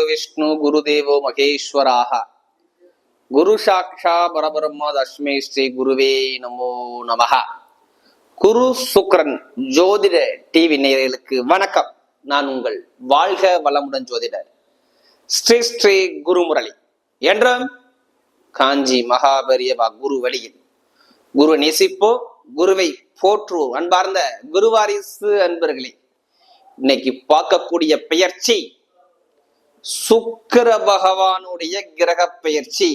குரு விஷ்ணு குரு தேவோ மகேஸ்வராக குரு சாக்ஷா பரபிரம்ம தஸ்மே ஸ்ரீ குருவே நமோ நமஹ குரு சுக்ரன் ஜோதிட டிவி நேயர்களுக்கு வணக்கம். நான் உங்கள் வாழ்க வளமுடன் ஜோதிடர். ஸ்ரீ ஸ்ரீ குருமுரளி. என்றும் காஞ்சி மகாபரியவா குரு வழியில். குரு நேசிப்போ குருவை போற்றுவோம். அன்பார்ந்த குருவாரிசு அன்பர்களே இன்னைக்கு பார்க்கக்கூடிய பெயர்ச்சி சுக்கர பகவானுடைய கிரக பெயர்ச்சி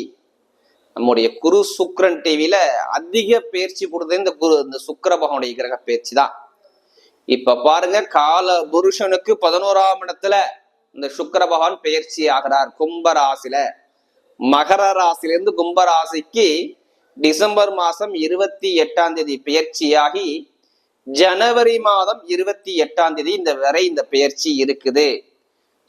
நம்முடைய குரு சுக்ரன் டிவியில அதிக பயிற்சி கொடுத்தது இந்த குரு இந்த சுக்கர பகவானுடைய கிரக பயிற்சி தான். இப்ப பாருங்க கால புருஷனுக்கு பதினோராம் இடத்துல இந்த சுக்கர பகவான் பயிற்சி ஆகிறார் கும்ப ராசில மகர ராசிலிருந்து கும்ப ராசிக்கு டிசம்பர் மாசம் இருபத்தி எட்டாம் தேதி பயிற்சியாகி ஜனவரி மாதம் இருபத்தி எட்டாம் தேதி இந்த வரை இந்த பயிற்சி இருக்குது.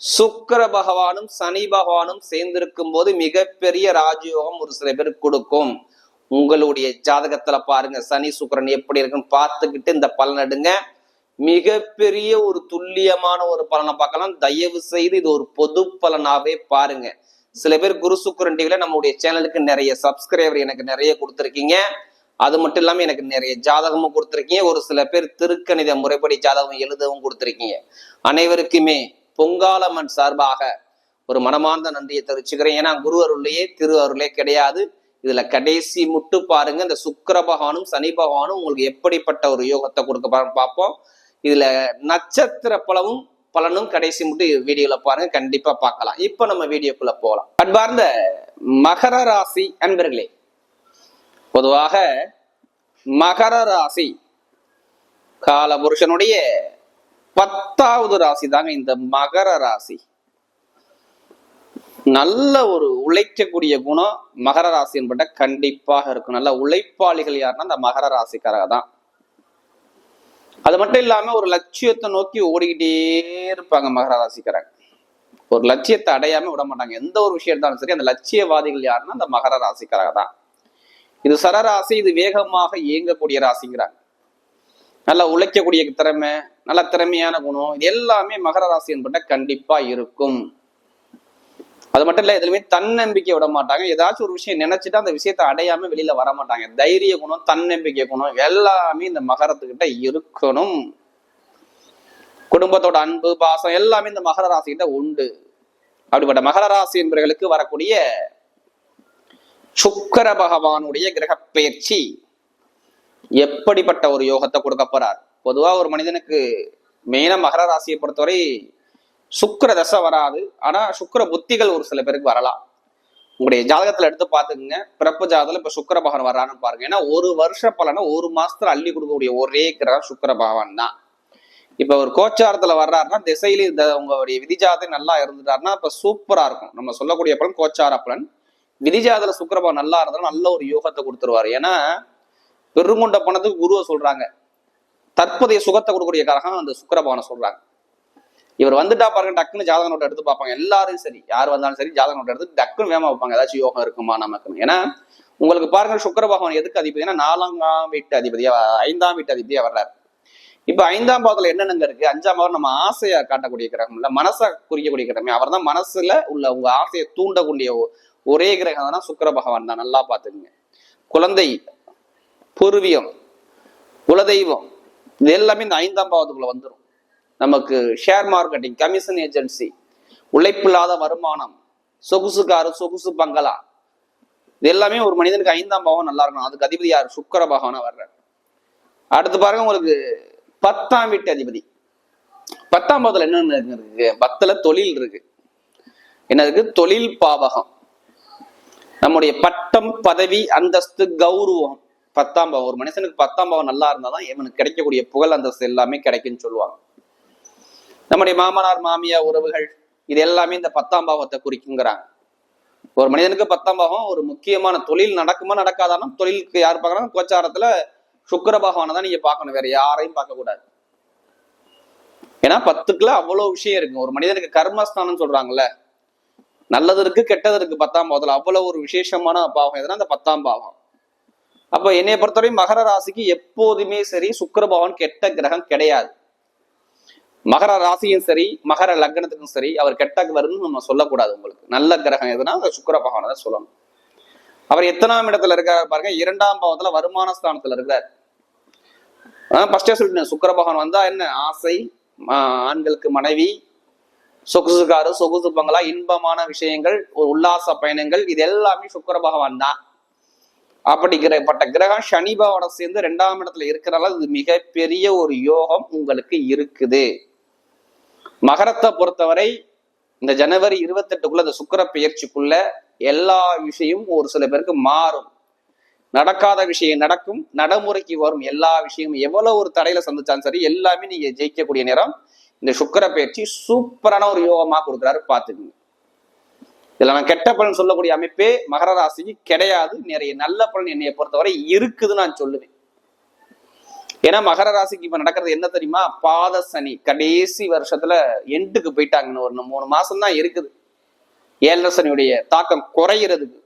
சுக்கர பகவானும் சனி பகவானும் சேர்ந்திருக்கும் போது மிகப்பெரிய ராஜயோகம் ஒரு சில பேருக்கு கொடுக்கும். உங்களுடைய ஜாதகத்துல பாருங்க சனி சுக்கரன் எப்படி இருக்குன்னு பார்த்துக்கிட்டு இந்த பலன் எடுங்க. மிகப்பெரிய ஒரு துல்லியமான ஒரு பலனை பார்க்கலாம். தயவு செய்து இது ஒரு பொது பலனாவே பாருங்க. சில பேர் குரு சுக்கரன் டிவில நம்மளுடைய சேனலுக்கு நிறைய சப்ஸ்கிரைபர் எனக்கு நிறைய கொடுத்துருக்கீங்க. அது மட்டும் இல்லாம எனக்கு நிறைய ஜாதகமும் கொடுத்துருக்கீங்க. ஒரு சில பேர் திருக்கணித முறைப்படி ஜாதகம் எழுதவும் கொடுத்துருக்கீங்க. அனைவருக்குமே பொங்காலம்மன் சார்பாக ஒரு மனமார்ந்த நன்றியை தெரிவிச்சுக்கிறேன். ஏன்னா குரு அருளையே திரு அருளே கிடையாது. இதுல கடைசி முட்டு பாருங்க. இந்த சுக்கர பகவானும் சனி பகவானும் உங்களுக்கு எப்படிப்பட்ட ஒரு யோகத்தை கொடுக்க பார்ப்போம். இதுல நட்சத்திர பலவும் பலனும் கடைசி முட்டு வீடியோல பாருங்க. கண்டிப்பா பார்க்கலாம். இப்ப நம்ம வீடியோக்குள்ள போகலாம். அன்பார்ந்த மகர ராசி அன்பர்களே பொதுவாக மகர ராசி காலபுருஷனுடைய பத்தாவது ராசி தாங்க இந்த மகர ராசி. நல்ல ஒரு உழைக்கக்கூடிய குணம் மகர ராசி என்பட்ட கண்டிப்பாக இருக்கும். நல்ல உழைப்பாளிகள் யாருன்னா அந்த மகர ராசிக்காரங்க தான். அது மட்டும் இல்லாம ஒரு லட்சியத்தை நோக்கி ஓடிக்கிட்டே இருப்பாங்க மகர ராசிக்காரங்க. ஒரு லட்சியத்தை அடையாம விட மாட்டாங்க. எந்த ஒரு விஷயம் இருந்தாலும் சரி அந்த லட்சியவாதிகள் யாருன்னா அந்த மகர ராசிக்காரங்க தான். இது சரராசி இது வேகமாக இயங்கக்கூடிய ராசிங்கிறாங்க. நல்லா உழைக்கக்கூடிய திறமை நல்ல திறமையான குணம் இது எல்லாமே மகர ராசி என்பட்ட கண்டிப்பா இருக்கும். அது மட்டும் இல்ல எதுலையுமே தன்னம்பிக்கை விட மாட்டாங்க. ஏதாச்சும் ஒரு விஷயம் நினைச்சிட்டு அந்த விஷயத்த அடையாம வெளியில வர மாட்டாங்க. தைரிய குணம் தன்னம்பிக்கை குணம் எல்லாமே இந்த மகரத்துக்கிட்ட இருக்கணும். குடும்பத்தோட அன்பு பாசம் எல்லாமே இந்த மகர ராசிகிட்ட உண்டு. அப்படிப்பட்ட மகர ராசி என்பவர்களுக்கு வரக்கூடிய சுக்கர பகவானுடைய கிரக பெயர்ச்சி எப்படிப்பட்ட ஒரு யோகத்தை கொடுக்க போறார்? பொதுவா ஒரு மனிதனுக்கு மெயினா மகர ராசியை பொறுத்தவரை சுக்கர தசை வராது. ஆனா சுக்கர புத்திகள் ஒரு சில பேருக்கு வரலாம். உங்களுடைய ஜாதகத்துல எடுத்து பாத்துக்கங்க பிறப்பு ஜாதகத்துல இப்ப சுக்கர பகவான் வர்றான்னு பாருங்க. ஏன்னா ஒரு வருஷ பலனை ஒரு மாசத்துல அள்ளி கொடுக்கக்கூடிய ஒரே கிரகம் சுக்கர பகவான் தான். இப்ப ஒரு கோச்சாரத்துல வர்றாருன்னா திசையில இந்த உங்களுடைய விதிஜாதம் நல்லா இருந்துட்டாருன்னா இப்ப சூப்பரா இருக்கும். நம்ம சொல்லக்கூடிய பலன் கோச்சார பலன். விதிஜாதல சுக்கிரபவன் நல்லா இருந்தாலும் நல்ல ஒரு யோகத்தை கொடுத்துருவாரு. ஏன்னா பெருங்கொண்ட பணத்துக்கு குருவை சொல்றாங்க. தற்போதைய சுகத்தை கொடுக்கக்கூடிய காரகம் அந்த சுக்கிரபவனை சொல்றாங்க. இவர் வந்துட்டா பாருங்க டக்குன்னு ஜாதக நோட்டை எடுத்து பார்ப்பாங்க. எல்லாரும் சரி. யார் வந்தாலும் சரி ஜாதக நோட்டை எடுத்து டக்குன்னு வேமா வைப்பாங்க. ஏதாச்சும் யோகம் இருக்குமா நமக்கு ஏன்னா உங்களுக்கு பாருங்க சுக்கிர பகவான் எதுக்கு அதிபதி? ஏன்னா வீட்டு அதிபதியா ஐந்தாம் வீட்டு அதிபதியா வர்றாரு. இப்ப ஐந்தாம் பாவத்துல என்னென்னங்க இருக்கு? அஞ்சாம் பாவம் நம்ம ஆசையா காட்டக்கூடிய கிரகம் இல்ல மனசை குறிக்கக்கூடிய கிரகமே. அவர் தான் மனசுல உள்ள உங்க ஆசையை தூண்டக்கூடிய ஒ- ஒரே கிரகம் தான் சுக்கிர பகவான் தான். நல்லா பாத்துக்கங்க குழந்தை பூர்வீகம் குலதெய்வம் இது எல்லாமே இந்த ஐந்தாம் பாவத்துக்குள்ள வந்துடும் நமக்கு ஷேர் மார்க்கெட்டிங் கமிஷன் ஏஜென்சி உழைப்பில்லாத வருமானம் சொகுசு காரு சொகுசு பங்களா இது எல்லாமே ஒரு மனிதனுக்கு ஐந்தாம் பாவம் நல்லா இருக்கணும். அதுக்கு அதிபதி யார்? சுக்கர பகவானா வர்றார். அடுத்து பாருங்க உங்களுக்கு பத்தாம் வீட்டு அதிபதி. பத்தாம் பாவத்துல என்னென்ன இருக்கு? பத்துல தொழில் இருக்கு. என்ன இருக்கு தொழில் பாவகம். நம்முடைய பட்டம் பதவி அந்தஸ்து கௌரவம். பத்தாம் பாவம் ஒரு மனுஷனுக்கு பத்தாம் பாவம் நல்லா இருந்தாதான் இவனுக்கு கிடைக்கக்கூடிய புகழ் அந்தஸ்து எல்லாமே கிடைக்கும்னு சொல்லுவாங்க. நம்முடைய மாமனார் மாமியா உறவுகள் இது எல்லாமே இந்த பத்தாம் பாவத்தை குறிக்குங்கிறாங்க. ஒரு மனிதனுக்கு பத்தாம் பாகம் ஒரு முக்கியமான தொழில் நடக்குமா நடக்காதானா தொழிலுக்கு யார் பார்க்கறாங்க? கோச்சாரத்துல சுக்கிர பகவானை தான் நீங்க பார்க்கணும். வேற யாரையும் பார்க்க கூடாது. ஏன்னா பத்துக்குள்ள அவ்வளவு விஷயம் இருக்கு. ஒரு மனிதனுக்கு கர்மஸ்தானம் சொல்றாங்கல்ல. நல்லது இருக்கு கெட்டது இருக்கு பத்தாம் பாவத்துல அவ்வளவு ஒரு விசேஷமான பாவம் எதுனா அந்த பத்தாம் பாவம் அப்ப என்னைய பொறுத்தவரை மகர ராசிக்கு எப்போதுமே சரி சுக்கிர கெட்ட கிரகம் கிடையாது. மகர ராசியும் சரி மகர லக்னத்துக்கும் சரி அவர் கெட்ட வரும்னு நம்ம சொல்லக்கூடாது உங்களுக்கு. நல்ல கிரகம் எதுனா சுக்கர சுக்கிர பகவானை தான் சொல்லணும். அவர் எத்தனாம் இடத்துல இருக்காரு பாருங்க இரண்டாம் பாவத்துல வருமான ஸ்தானத்துல இருக்கார். ஃபர்ஸ்டே சொல்லிட்டேன் சுக்கர பகவான் வந்தா என்ன? ஆசை ஆஹ் ஆண்களுக்கு மனைவி சொகுசுக்காரு சொகுசு பங்களா இன்பமான விஷயங்கள் ஒரு உல்லாச பயணங்கள் இது எல்லாமே சுக்கிர பகவான் தான். அப்படிங்கிறப்பட்ட கிரகம் சனி சேர்ந்து ரெண்டாம் இடத்துல இருக்கிறனால இது மிகப்பெரிய ஒரு யோகம் உங்களுக்கு இருக்குது. மகரத்தை பொறுத்தவரை இந்த ஜனவரி இருபத்தெட்டுக்குள்ள இந்த சுக்கர பெயர்ச்சிக்குள்ள எல்லா விஷயமும் ஒரு சில பேருக்கு மாறும். நடக்காத விஷயம் நடக்கும் நடைமுறைக்கு வரும் எல்லா விஷயமும் எவ்வளவு ஒரு தடையில சந்திச்சாலும் சரி எல்லாமே நீங்க ஜெயிக்கக்கூடிய நேரம் இந்த சுக்கர பயிற்சி சூப்பரான ஒரு யோகமா கொடுக்குறாரு பாத்துக்கோங்க இதுல நான் கெட்ட பலன் சொல்லக்கூடிய அமைப்பே மகர ராசிக்கு கிடையாது. நிறைய நல்ல பலன் என்னைய பொறுத்தவரை இருக்குதுன்னு நான் சொல்லுவேன். ஏன்னா மகர ராசிக்கு இப்ப நடக்கிறது என்ன தெரியுமா? பாத சனி. கடைசி வருஷத்துல எண்டுக்கு போயிட்டாங்கன்னு ஒரு மூணு மாசம் தான் இருக்குது. ஏழரை சனியுடைய தாக்கம் குறையிறதுக்கு.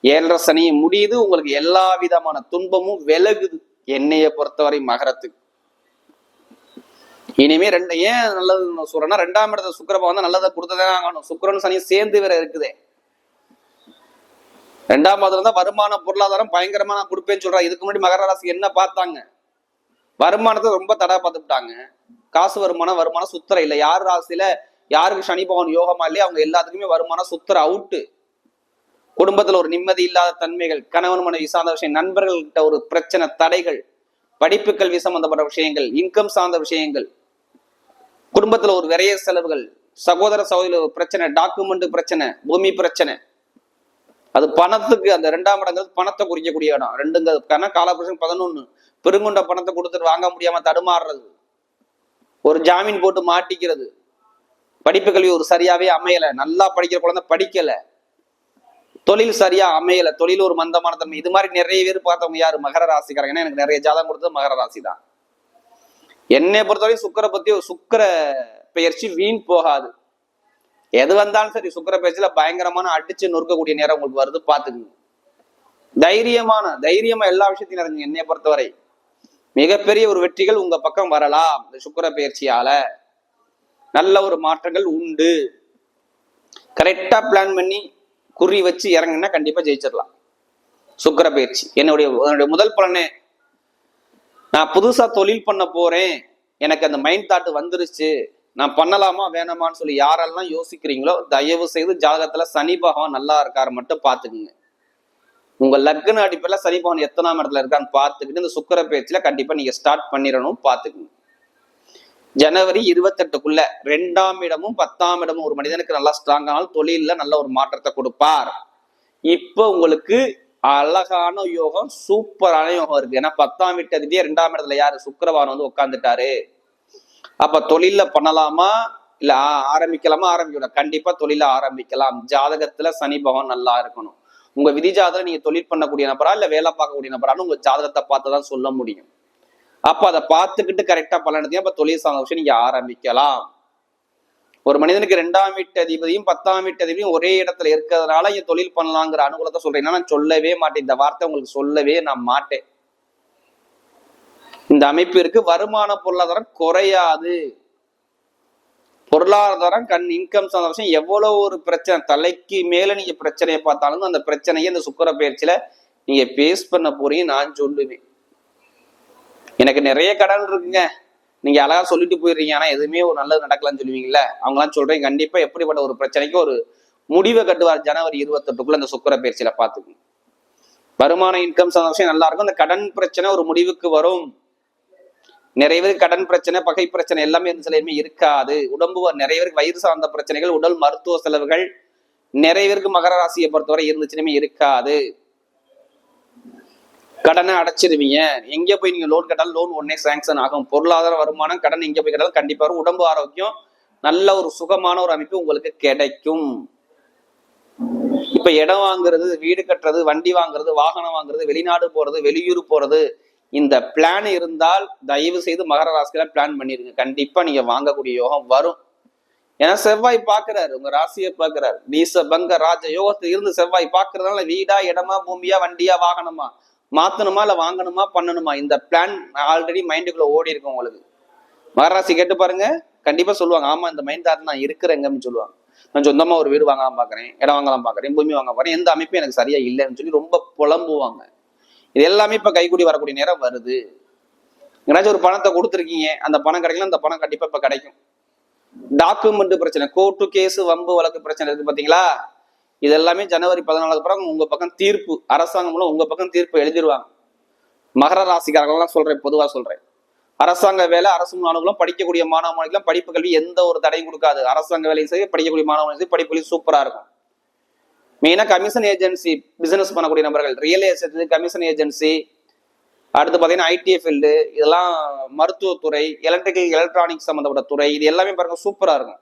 ஏழரை சனி முடியுது உங்களுக்கு எல்லா விதமான துன்பமும் விலகுது. என்னைய பொறுத்தவரை மகரத்துக்கு. இனிமே ரெண்டு ஏன் நல்லது சொல்றேன்னா ரெண்டாம் இடத்த சுக்கரபவன் தான் நல்லதை கொடுத்ததே ஆகணும் சுக்கரன் சனி சேர்ந்து வேற இருக்குதே. ரெண்டாம் மாதத்துல தான் வருமான பொருளாதாரம் பயங்கரமா நான் கொடுப்பேன்னு சொல்றேன் இதுக்கு முன்னாடி மகர ராசி என்ன பார்த்தாங்க? வருமானத்தை ரொம்ப தடை பார்த்துட்டாங்க காசு வருமானம் வருமானம் சுத்தரை இல்லை. யார் ராசியில யாருக்கு சனி பகவான் யோகமா இல்லையா அவங்க எல்லாத்துக்குமே வருமானம் சுத்தர அவுட்டு குடும்பத்துல ஒரு நிம்மதி இல்லாத தன்மைகள் கணவன் மனைவி சார்ந்த விஷயம் நண்பர்கள்கிட்ட ஒரு பிரச்சனை தடைகள் படிப்பு கல்வி சம்பந்தப்பட்ட விஷயங்கள் இன்கம் சார்ந்த விஷயங்கள் குடும்பத்துல ஒரு விரைய செலவுகள். சகோதர சகோதரி ஒரு பிரச்சனை டாக்குமெண்ட் பிரச்சனை பூமி பிரச்சனை. அது பணத்துக்கு அந்த ரெண்டாம் இடங்கிறது பணத்தை குறிக்கக்கூடிய இடம். ரெண்டுங்க கால காலபுருஷன் பதினொன்னு. பெருங்குண்ட பணத்தை கொடுத்துட்டு வாங்க முடியாம தடுமாறுறது. ஒரு ஜாமீன் போட்டு மாட்டிக்கிறது. படிப்பு கல்வி ஒரு சரியாவே அமையல. நல்லா படிக்கிற குழந்தை படிக்கல. தொழில் சரியா அமையல. தொழில் ஒரு மந்தமான தன்மை. இது மாதிரி நிறைய பேர் பார்த்தவங்க யாரு? மகர ராசிக்காரங்க. ஏன்னா எனக்கு நிறைய ஜாதகம் கொடுத்தது மகர ராசி தான் என்னை பொறுத்தவரைக்கும் சுக்கரை பத்தி சுக்கர பெயர்ச்சி வீண் போகாது. எது வந்தாலும் சரி சுக்கர பெயர்ச்சியில பயங்கரமான அடிச்சு நொறுக்கக்கூடிய நேரம் உங்களுக்கு வருது பாத்துக்குங்க தைரியமான தைரியமா எல்லா விஷயத்தையும் நிறைஞ்சு என்னை பொறுத்தவரை மிகப்பெரிய ஒரு வெற்றிகள் உங்க பக்கம் வரலாம் இந்த சுக்கர பெயர்ச்சியால. நல்ல ஒரு மாற்றங்கள் உண்டு. கரெக்டா பிளான் பண்ணி குறி வச்சு இறங்குனா கண்டிப்பா ஜெயிச்சிடலாம் சுக்கர பயிற்சி என்னுடைய என்னுடைய முதல் பலனே நான் புதுசா தொழில் பண்ண போறேன். எனக்கு அந்த மைண்ட் தாட் வந்துருச்சு. நான் பண்ணலாமா வேணாமான்னு சொல்லி யாரெல்லாம் யோசிக்கிறீங்களோ தயவு செய்து ஜாதகத்துல சனி பகவான் நல்லா இருக்காரு மட்டும் பாத்துக்குங்க உங்க லக்ன அடிப்பில் சனி பகவான் எத்தனாம் இடத்துல இருக்கான்னு பார்த்துக்கிட்டு இந்த சுக்கர பேச்சில் கண்டிப்பா நீங்க ஸ்டார்ட் பண்ணிடணும் பாத்துக்குங்க ஜனவரி இருபத்தெட்டுக்குள்ள ரெண்டாம் இடமும் பத்தாம் இடமும் ஒரு மனிதனுக்கு நல்லா ஸ்ட்ராங் ஆனால் தொழில நல்ல ஒரு மாற்றத்தை கொடுப்பார். இப்போ உங்களுக்கு அழகான யோகம் சூப்பரான யோகம் இருக்கு. ஏன்னா பத்தாம் வீட்டு அதிபதியே ரெண்டாம் இடத்துல யாரு? சுக்கரவாரம் வந்து உட்காந்துட்டாரு அப்ப தொழில பண்ணலாமா? இல்ல ஆ- ஆரம்பிக்கலாமா? ஆரம்பிக்கணும் கண்டிப்பா தொழில ஆரம்பிக்கலாம். ஜாதகத்துல சனி பகவான் நல்லா இருக்கணும். உங்க விதி ஜாதகம் நீங்க தொழில் பண்ணக்கூடிய நபரா? இல்ல வேலை பார்க்கக்கூடிய நபரான்னு உங்க ஜாதகத்தை பார்த்து தான் சொல்ல முடியும். அப்ப அதை பார்த்துக்கிட்டு கரெக்டா பலன் அப்ப தொழில் சார்ந்த விஷயம் நீங்க ஆரம்பிக்கலாம். ஒரு மனிதனுக்கு ரெண்டாம் வீட்டு அதிபதியும் பத்தாம் வீட்டு அதிபதியும் ஒரே இடத்துல இருக்கிறதுனால இங்க தொழில் பண்ணலாங்கிற அனுகூலத்தை சொல்றேன். நான் சொல்லவே மாட்டேன். இந்த வார்த்தை உங்களுக்கு சொல்லவே நான் மாட்டேன். இந்த அமைப்பிற்கு வருமான பொருளாதாரம் குறையாது. பொருளாதாரம் கண் இன்கம் சார்ந்த விஷயம் எவ்வளவு ஒரு பிரச்சனை தலைக்கு மேல நீங்க பிரச்சனையை பார்த்தாலும் அந்த பிரச்சனையை இந்த சுக்கர பயிற்சியில நீங்க பேஸ் பண்ண போறீங்க நான் சொல்லுவேன். எனக்கு நிறைய கடன் இருக்குங்க. நீங்க அழகா சொல்லிட்டு போயிடுறீங்க. ஆனா எதுவுமே ஒரு நல்லது நடக்கலாம்னு சொல்லுவீங்கல்ல? அவங்களாம் சொல்றேன். கண்டிப்பா எப்படிப்பட்ட ஒரு பிரச்சனைக்கு ஒரு முடிவை கட்டுவார் ஜனவரி இருபத்தெட்டுக்குள்ள அந்த சுக்கர பயிற்சியில பாத்துக்கணும் வருமான இன்கம் சந்தோஷம் நல்லா இருக்கும். அந்த கடன் பிரச்சனை ஒரு முடிவுக்கு வரும். நிறைய பேருக்கு கடன் பிரச்சனை பகை பிரச்சனை எல்லாமே எந்த சிலையுமே இருக்காது. உடம்பு நிறைய பேருக்கு வயிறு சார்ந்த பிரச்சனைகள் உடல் மருத்துவ செலவுகள் நிறைய பேருக்கு மகர ராசியை பொறுத்தவரை இருந்துச்சுனுமே இருக்காது. கடனை அடைச்சிருவீங்க. எங்க போய் நீங்க லோன் கேட்டாலும் லோன் உடனே சாங்ஷன் ஆகும். பொருளாதார வருமானம் கடன் எங்க போய் கேட்டாலும் கண்டிப்பா வரும். உடம்பு ஆரோக்கியம் நல்ல ஒரு சுகமான ஒரு அமைப்பு உங்களுக்கு கிடைக்கும். இப்ப இடம் வாங்குறது வீடு கட்டுறது வண்டி வாங்குறது வாகனம் வாங்குறது வெளிநாடு போறது வெளியூர் போறது இந்த பிளான் இருந்தால் தயவு செய்து மகர ராசியில பிளான் பண்ணிருங்க. கண்டிப்பா நீங்க வாங்கக்கூடிய யோகம் வரும். ஏன்னா செவ்வாய் பாக்குறாரு உங்க ராசியை பாக்குறாரு நீச பங்க ராஜ யோகத்துல இருந்து செவ்வாய் பாக்குறதுனால வீடா இடமா பூமியா வண்டியா வாகனமா? மாத்தணுமா இல்ல வாங்கணுமா பண்ணணுமா? இந்த பிளான் ஆல்ரெடி மைண்டுக்குள்ள ஓடி இருக்கும் உங்களுக்கு. மகராசி கேட்டு பாருங்க. கண்டிப்பா சொல்லுவாங்க ஆமா இந்த மைண்ட் தாட் நான் இருக்கிறேங்கன்னு சொல்லுவாங்க. நான் சொந்தமா ஒரு வீடு வாங்கலாம் பாக்குறேன் இடம் வாங்கலாம் பாக்குறேன் பூமி வாங்க பாக்குறேன் எந்த அமைப்பும் எனக்கு சரியா இல்லைன்னு சொல்லி ரொம்ப புலம்புவாங்க. இது எல்லாமே இப்ப கைகூடி வரக்கூடிய நேரம் வருது. எங்கேயாச்சும் ஒரு பணத்தை கொடுத்துருக்கீங்க அந்த பணம் கிடைக்கல அந்த பணம் கண்டிப்பா இப்ப கிடைக்கும். டாக்குமெண்ட் பிரச்சனை கோர்ட்டு கேஸ் வம்பு வழக்கு பிரச்சனை இருக்கு பாத்தீங்களா? இது எல்லாமே ஜனவரி பதினாலுக்கு அப்புறம் உங்க பக்கம் தீர்ப்பு அரசாங்கம் மூலம் உங்க பக்கம் தீர்ப்பு எழுதிருவாங்க. மகர ராசிக்காரர்கள்லாம் சொல்றேன் பொதுவா சொல்றேன். அரசாங்க வேலை அரசு மாணவர்களும் படிக்கக்கூடிய மாணவ மாணவிகளும் படிப்பு கல்வி எந்த ஒரு தடையும் கொடுக்காது. அரசாங்க வேலையும் சரி படிக்கக்கூடிய மாணவ மாணவிகளும் சரி படிப்பு கல்வி சூப்பரா இருக்கும். மெயினா கமிஷன் ஏஜென்சி பிசினஸ் பண்ணக்கூடிய நபர்கள் ரியல் எஸ்டேட் கமிஷன் ஏஜென்சி அடுத்து பார்த்தீங்கன்னா ஐடி ஃபீல்டு இதெல்லாம் மருத்துவத்துறை எலக்ட்ரிக்கல் எலக்ட்ரானிக்ஸ் சம்மந்தப்பட்ட துறை இது எல்லாமே பாருங்க சூப்பராக இருக்கும்.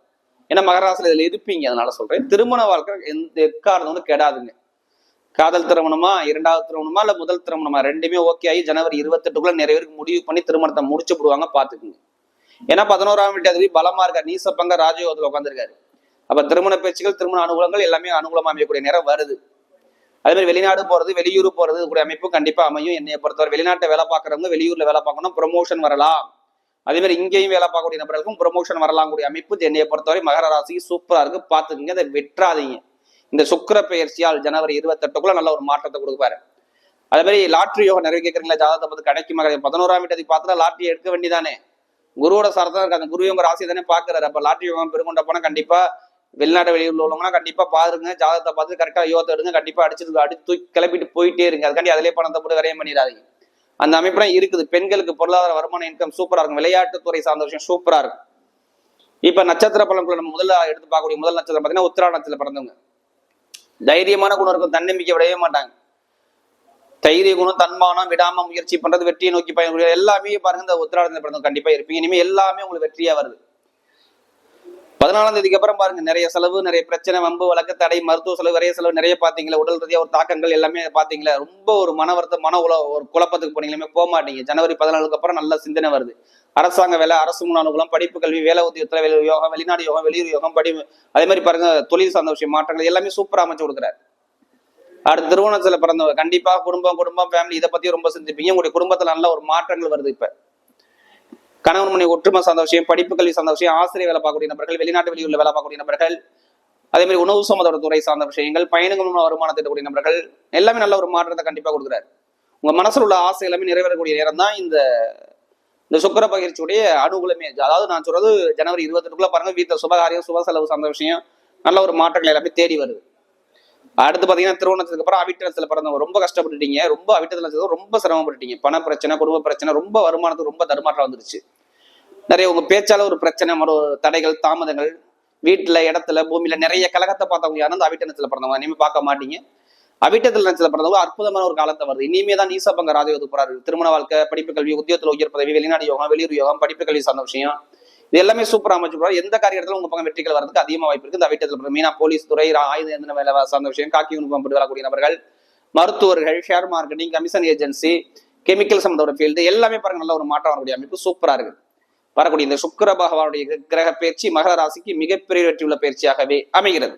ஏன்னா மகராசில இதில் இருப்பீங்க அதனால சொல்றேன். திருமண வாழ்க்கை எந்த எக்காரணம் வந்து கெடாதுங்க. காதல் திருமணமா இரண்டாவது திருமணமா இல்ல முதல் திருமணமா ரெண்டுமே ஓகே ஆகி ஜனவரி இருபத்தெட்டுக்குள்ள நிறைய பேருக்கு முடிவு பண்ணி திருமணத்தை முடிச்சு விடுவாங்க பாத்துக்குங்க. ஏன்னா பதினோராம் வீட்டு அதிபதி பலமா இருக்கார். நீசப்பங்க ராஜயோகத்துல உட்காந்துருக்காரு அப்ப திருமண பேச்சுகள் திருமண அனுகூலங்கள் எல்லாமே அனுகூலமா அமையக்கூடிய நேரம் வருது. அதே மாதிரி வெளிநாடு போறது வெளியூர் போறது கூட அமைப்பும் கண்டிப்பா அமையும். என்னைய பொறுத்தவரை வெளிநாட்டை வேலை பார்க்கறவங்க வெளியூர்ல வேலை பார்க்கணும் ப்ரொமோஷன் வரலாம். அதே மாதிரி இங்கேயும் வேலை பார்க்கக்கூடிய நபர்களுக்கும் ப்ரொமோஷன் வரலாம் கூடிய அமைப்பு என்னைய பொறுத்தவரை மகர ராசி சூப்பராக இருக்கு. பாத்துக்கங்க அதை வெற்றாதீங்க. இந்த சுக்கர பெயர்ச்சியால் ஜனவரி இருபத்தெட்டுக்குள்ள நல்ல ஒரு மாற்றத்தை கொடுப்பாரு. அதே மாதிரி லாட்ரி யோகம் நிறைய கேட்குறீங்களா? ஜாதகத்தை பார்த்து கிடைக்குமா? பதினோராம் வீட்டை பார்த்துட்டா லாட்ரி எடுக்க வேண்டியதானே? குருவோட சாரத்தான் இருக்கு அந்த குரு உங்க ராசி தானே பாக்குறாரு அப்ப லாட்ரி யோகம் பெருங்கொண்ட போனா கண்டிப்பா வெளிநாட்டு வெளியில் உள்ளவங்கன்னா கண்டிப்பா பாருங்க. ஜாதகத்தை பார்த்து கரெக்டா யோகத்தை எடுங்க. கண்டிப்பா அடிச்சு அடிச்சு தூக்கி கிளப்பிட்டு போயிட்டே இருங்க. அதுக்காண்டி அதிலே பணத்தை போட்டு விரையம் பண்ணிடாதீங்க. அந்த அமைப்புலாம் இருக்குது. பெண்களுக்கு பொருளாதார வருமான இன்கம் சூப்பராக இருக்கும். விளையாட்டுத்துறை சார்ந்த விஷயம் சூப்பராக இருக்கும். இப்போ நட்சத்திர பலன்களை நம்ம முதல்ல எடுத்து பார்க்கக்கூடிய முதல் நட்சத்திரம் பார்த்தீங்கன்னா உத்திரா பிறந்தவங்க. தைரியமான குணம் இருக்கும். தன்னம்பிக்கை விடவே மாட்டாங்க. தைரிய குணம் தன்மானம் விடாம முயற்சி பண்றது வெற்றியை நோக்கி பயணக்கூடிய எல்லாமே பாருங்க இந்த உத்திராடத்தில் பிறந்தவங்க கண்டிப்பா இருப்பீங்க. இனிமேல் எல்லாமே உங்களுக்கு வெற்றியா வருது. பதினாலாம் தேதிக்கு அப்புறம் பாருங்க நிறைய செலவு நிறைய பிரச்சனை வம்பு வழக்கு தடை மருத்துவ செலவு நிறைய செலவு நிறைய பாத்தீங்களா உடல் ரீதியா ஒரு தாக்கங்கள் எல்லாமே பாத்தீங்களா ரொம்ப ஒரு மன வருத்தம் மன உல ஒரு குழப்பத்துக்கு போனீங்களுமே போக மாட்டீங்க. ஜனவரி பதினாலுக்கு அப்புறம் நல்ல சிந்தனை வருது. அரசாங்க வேலை அரசு முன்னானுகுலம் படிப்பு கல்வி வேலை உத்தியோகத்துல வெளி யோகம் வெளிநாடு யோகம் வெளியூர் யோகம் படி அதே மாதிரி பாருங்க தொழில் சார்ந்த விஷயம் மாற்றங்கள் எல்லாமே சூப்பரா அமைச்சு கொடுக்குறாரு. அடுத்து திருவோணத்துல பிறந்தவங்க கண்டிப்பா குடும்பம் குடும்பம் ஃபேமிலி இதை பத்தி ரொம்ப சிந்திப்பீங்க. உங்களுடைய குடும்பத்துல நல்ல ஒரு மாற்றங்கள் வருது இப்ப. கணவன் மணி ஒற்றுமை சார்ந்த விஷயம் படிப்பு கல்வி சார்ந்த விஷயம் ஆசிரியர் வேலை பார்க்கக்கூடிய நபர்கள் வெளிநாட்டு வெளியூர்ல வேலை பார்க்கக்கூடிய நபர்கள் அதே மாதிரி உணவு சம்மந்தப்பட்ட துறை சார்ந்த விஷயங்கள் பயணங்கள் மூலம் வருமானத்தை ஈட்டக்கூடிய நபர்கள் எல்லாமே நல்ல ஒரு மாற்றத்தை கண்டிப்பாக கொடுக்குறாரு. உங்க மனசில் உள்ள ஆசை எல்லாமே நிறைவேறக்கூடிய நேரம் தான் இந்த இந்த சுக்கர பகிர்ச்சியுடைய அனுகூலமே. அதாவது நான் சொல்றது ஜனவரி இருபத்தெட்டுக்குள்ள பாருங்க வீட்டில் சுபகாரியம் சுப செலவு சார்ந்த விஷயம் நல்ல ஒரு மாற்றங்கள் எல்லாமே தேடி வருது. அடுத்து பாத்தீங்கன்னா திருவோணத்துக்கு அப்புறம் அவிட்டத்தில் பிறந்தவங்க. ரொம்ப கஷ்டப்பட்டுட்டீங்க. ரொம்ப அவிட்டத்தில் ரொம்ப சிரமப்பட்டுட்டீங்க. பண பிரச்சனை குடும்ப பிரச்சனை ரொம்ப வருமானத்துக்கு ரொம்ப தடுமாற்றம் வந்துருச்சு. நிறைய உங்க பேச்சால ஒரு பிரச்சனை ஒரு தடைகள் தாமதங்கள் வீட்டுல இடத்துல பூமியில நிறைய கலகத்தை பார்த்தவங்க யாரும் அந்த அவிட்டனத்துல பிறந்தவங்க. இனிமே பார்க்க மாட்டீங்க. அவிட்டத்தில் நட்சத்திர பிறந்தவங்க அற்புதமான ஒரு காலத்தை வருது. இனிமே தான் நீசபங்க ராஜயோது போறாரு. திருமண வாழ்க்கை படிப்பு கல்வி உத்தியோகத்தில் உயர் பதவி வெளிநாடு யோகம் வெளியூர் யோகம் படிப்பு கல்வி சார்ந்த விஷயம். இது எல்லாமே சூப்பராக அமைச்சு போறாரு எந்த காரியத்திலும் உங்க பக்கம் வெற்றிகள் வரதுக்கு அதிகமாக வாய்ப்பு இருக்கு இந்த வீட்டத்தில் மீனா போலீஸ் துறை ஆயுத எந்த வேலை சார்ந்த விஷயம் காக்கி யூனிஃபார்ம் போட்டு வரக்கூடிய நபர்கள் மருத்துவர்கள் share marketing commission agency chemical சம்பந்தப்பட்ட ஃபீல்டு எல்லாமே பாருங்க நல்ல ஒரு மாற்றம் வரக்கூடிய அமைப்பு சூப்பராக இருக்கு வரக்கூடிய இந்த சுக்கர பகவானுடைய கிரக பயிற்சி மகர ராசிக்கு மிகப்பெரிய வெற்றியுள்ள பயிற்சியாகவே அமைகிறது.